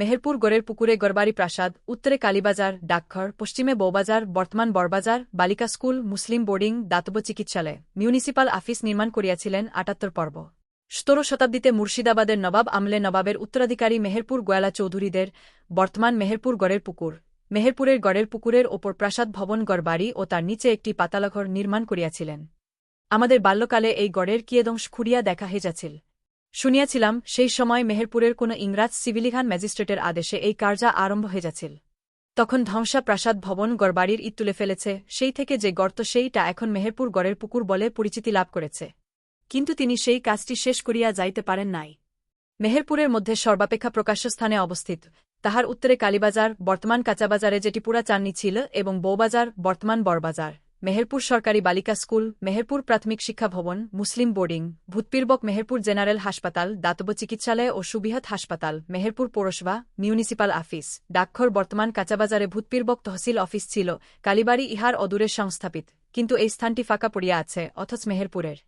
মেহেরপুর গড়ের পুকুরে গড়বাড়ি প্রাসাদ, উত্তরে কালীবাজার, ডাকঘর, পশ্চিমে বৌবাজার, বর্তমান বড়বাজার, বালিকা স্কুল, মুসলিম বোর্ডিং, দাতব্য চিকিৎসালয়। মিউনিসিপাল আফিস নির্মাণ করিয়াছিলেন আটাত্তর পর্ব। সতেরো শতাব্দীতে মুর্শিদাবাদের নবাব আমলে নবাবের উত্তরাধিকারী মেহেরপুর গোয়ালা চৌধুরীদের বর্তমান মেহেরপুর গড়ের পুকুর। মেহেরপুরের গড়ের পুকুরের ওপর প্রাসাদ ভবন, গড়বাড়ি ও তার নিচে একটি পাতালাঘর নির্মাণ করিয়াছিলেন। আমাদের বাল্যকালে এই গড়ের কিয়েদংশ খুঁড়িয়া দেখা হেজাছিল। শুনিয়াছিলাম, সেই সময় মেহেরপুরের কোন ইংরাজ সিভিলিখান ম্যাজিস্ট্রেটের আদেশে এই কার্যা আরম্ভ হয়ে যাচ্ছিল তখন ধ্বংসা প্রাসাদ ভবন গড়বাড়ির ইট তুলে ফেলেছে, সেই থেকে যে গর্ত সেইটা এখন মেহেরপুর গড়ের পুকুর বলে পরিচিতি লাভ করেছে। কিন্তু তিনি সেই কাজটি শেষ করিয়া যাইতে পারেন নাই। মেহেরপুরের মধ্যে সর্বাপেক্ষা প্রকাশ্য স্থানে অবস্থিত। তাহার উত্তরে কালীবাজার, বর্তমান কাঁচাবাজারে যেটি পুরা চাননি ছিল, এবং বৌবাজার বর্তমান বড়বাজার মেহেরপুর সরকারি বালিকা স্কুল, মেহেরপুর প্রাথমিক শিক্ষা ভবন, মুসলিম বোর্ডিং ভূতপীর্বক মেহেরপুর জেনারেল হাসপাতাল, দাতব্য চিকিৎসালয় ও সুবিহৎ হাসপাতাল, মেহেরপুর পৌরসভা মিউনিসিপাল অফিস ডাকঘর বর্তমান কাঁচাবাজারে ভূতপীর্বক তহসিল অফিস ছিল, কালীবাড়ি ইহার অদূরে সংস্থাপিত, কিন্তু এই স্থানটি ফাঁকা পড়িয়া আছে, অথচ মেহেরপুরের।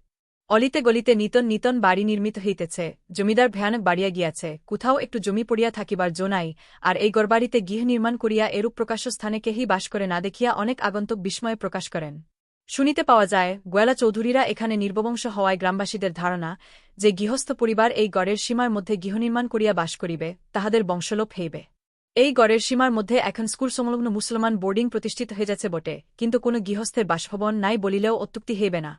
অলিতে গলিতে নিতন নিতন বাড়ি নির্মিত হইতেছে, জমিদার ভয়ানক বাড়িয়া গিয়াছে, কোথাও একটু জমি পড়িয়া থাকিবার জোনাই আর এই গড়বাড়িতে গৃহ নির্মাণ করিয়া এরূপ প্রকাশ্য স্থানে কেহি বাস করে না দেখিয়া অনেক আগন্তুক বিস্ময়ে প্রকাশ করেন। শুনিতে পাওয়া যায়, গোয়ালা চৌধুরীরা এখানে নির্ববংশ হওয়ায় গ্রামবাসীদের ধারণা যে গৃহস্থ পরিবার এই গড়ের সীমার মধ্যে গৃহ নির্মাণ করিয়া বাস করিবে, তাহাদের বংশলোপ হইবে। এই গড়ের সীমার মধ্যে এখন স্কুল সংলগ্ন মুসলমান বোর্ডিং প্রতিষ্ঠিত হয়ে যাচ্ছে বটে, কিন্তু কোনো গৃহস্থের বাসভবন নাই বলিলেও অত্যুক্তি হইবে না।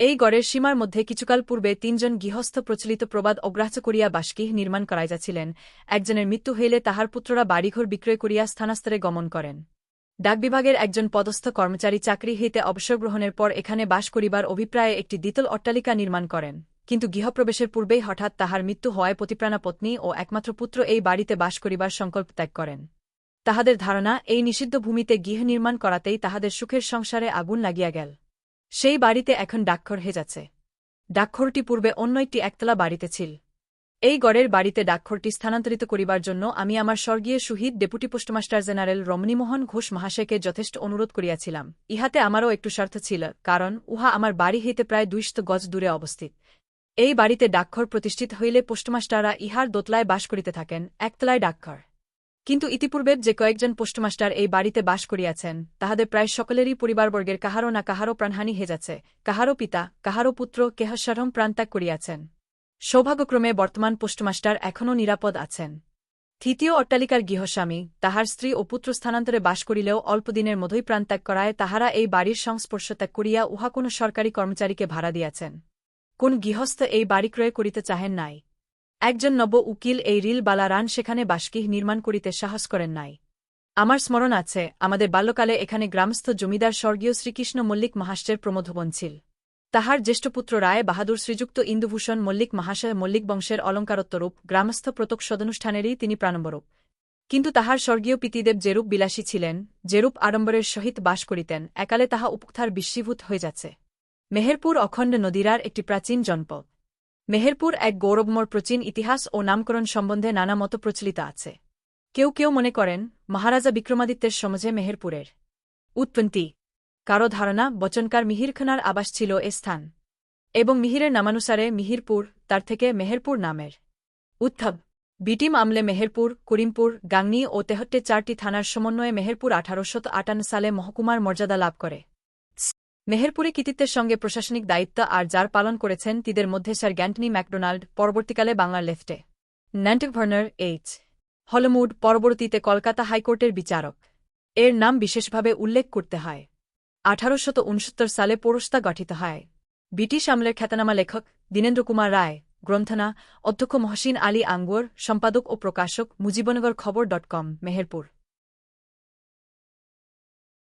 এই গড়ের সীমার মধ্যে কিছুকাল পূর্বে তিনজন গৃহস্থ প্রচলিত প্রবাদ অগ্রাহ্য করিয়া বাসগৃহ নির্মাণ করাই যাচ্ছিলেন একজনের মৃত্যু হইলে তাহার পুত্ররা বাড়িঘর বিক্রয় করিয়া স্থানাস্তরে গমন করেন। ডাক বিভাগের একজন পদস্থ কর্মচারী চাকরি হইতে অবসর গ্রহণের পর এখানে বাস করিবার অভিপ্রায়ে একটি দ্বিতল অট্টালিকা নির্মাণ করেন। কিন্তু গৃহপ্রবেশের পূর্বেই হঠাৎ তাহার মৃত্যু হওয়ায় প্রতিপ্রাণা পত্নী ও একমাত্র পুত্র এই বাড়িতে বাস করিবার সংকল্প ত্যাগ করেন। তাহাদের ধারণা, এই নিষিদ্ধ ভূমিতে গৃহ নির্মাণ করাতেই তাহাদের সুখের সংসারে আগুন লাগিয়া গেল। সেই বাড়িতে এখন ডাকঘর হেজাছে ডাকঘরটি পূর্বে অন্য একটি একতলা বাড়িতে ছিল। এই গড়ের বাড়িতে ডাকঘরটি স্থানান্তরিত করিবার জন্য আমি আমার স্বর্গীয় শহীদ deputy postmaster general Ramanimohan Ghosh মহাশয়কে যথেষ্ট অনুরোধ করিয়াছিলাম। ইহাতে আমারও একটু স্বার্থ ছিল, কারণ উহা আমার বাড়ি হইতে প্রায় দুইশত গজ দূরে অবস্থিত। এই বাড়িতে ডাকঘর প্রতিষ্ঠিত হইলে পোস্টমাস্টাররা ইহার দোতলায় বাস করিতে থাকেন, একতলায় ডাকঘর। কিন্তু ইতিপূর্বে যে কয়েকজন পোস্টমাস্টার এই বাড়িতে বাস করিয়াছেন, তাহাদের প্রায় সকলেরই পরিবারবর্গের কাহারও না কাহারও প্রাণহানি হেজাছে কাহারও পিতা কাহারও পুত্র কেহস্বরম প্রাণত্যাগ করিয়াছেন। সৌভাগ্যক্রমে বর্তমান পোস্টমাস্টার এখনও নিরাপদ আছেন। তৃতীয় অট্টালিকার গৃহস্বামী, তাহার স্ত্রী ও পুত্র স্থানান্তরে বাস করিলেও অল্পদিনের মধ্যেই প্রাণত্যাগ করায় তাহারা এই বাড়ির সংস্পর্শ ত্যাগ করিয়া উহা কোনো সরকারি কর্মচারীকে ভাড়া দিয়াছেন। কোন গৃহস্থ এই বাড়ি ক্রয় করিতে চাহেন নাই। একজন নব উকিল এই রিল বালা রান সেখানে বাসকিহ নির্মাণ করিতে সাহস করেন নাই। আমার স্মরণ আছে, আমাদের বাল্যকালে এখানে গ্রামস্থ জমিদার স্বর্গীয় শ্রীকৃষ্ণ মল্লিক মহাষ্টের প্রমোধবন ছিল। তাহার জ্যেষ্ঠপুত্র রায় বাহাদুর শ্রীযুক্ত ইন্দুভূষণ মল্লিক মহাশয় মল্লিক বংশের অলঙ্কারত্বরূপ গ্রামস্থ প্রতক সদনুষ্ঠানেরই তিনি প্রাণম্বরূপ কিন্তু তাহার স্বর্গীয় পিতিদেব যেরূপ বিলাসী ছিলেন, যেরূপ আড়ম্বরের সহিত বাস করিতেন, একালে তাহা উপক্থার বিশ্বীভূত হয়ে যাচ্ছে। মেহেরপুর অখণ্ড নদীরার একটি প্রাচীন জনপদ। মেহেরপুর এক গৌরবময় প্রাচীন ইতিহাস ও নামকরণ সম্বন্ধে নানা মত প্রচলিত আছে। কেউ কেউ মনে করেন, মহারাজা বিক্রমাদিত্যের সমাজে মেহেরপুরের উৎপন্তি কারও ধারণা বচনকার মিহিরখানার আবাস ছিল এ স্থান। এবং মিহিরের নামানুসারে মিহিরপুর তার থেকে মেহেরপুর নামের। উত্থব বিটিম আমলে মেহেরপুর, করিমপুর, গাংনি ও তেহট্টে চারটি থানার সমন্বয়ে মেহেরপুর আঠারোশত আটান্ন সালে মহকুমার মর্যাদা লাভ করে। মেহেরপুরে কৃতিত্বের সঙ্গে প্রশাসনিক দায়িত্ব আর যার পালন করেছেন তিদের মধ্যে স্যার গ্যান্টনি ম্যাকডোনাল্ড, পরবর্তীকালে বাংলার লেফটে। ন্যান্টিক ভার্নার এইচ। হলমুড, পরবর্তীতে কলকাতা হাইকোর্টের বিচারক। এর নাম বিশেষভাবে উল্লেখ করতে হয়। আঠারোশত উনসত্তর সালে পৌরস্তা গঠিত হয়। ব্রিটিশ আমলের খ্যাতনামা লেখক দীনেন্দ্র কুমার রায়, গ্রন্থনা, অধ্যক্ষ মহসিন আলী আঙ্গুর, সম্পাদক ও প্রকাশক মুজিবনগর খবর ডট কম, মেহেরপুর।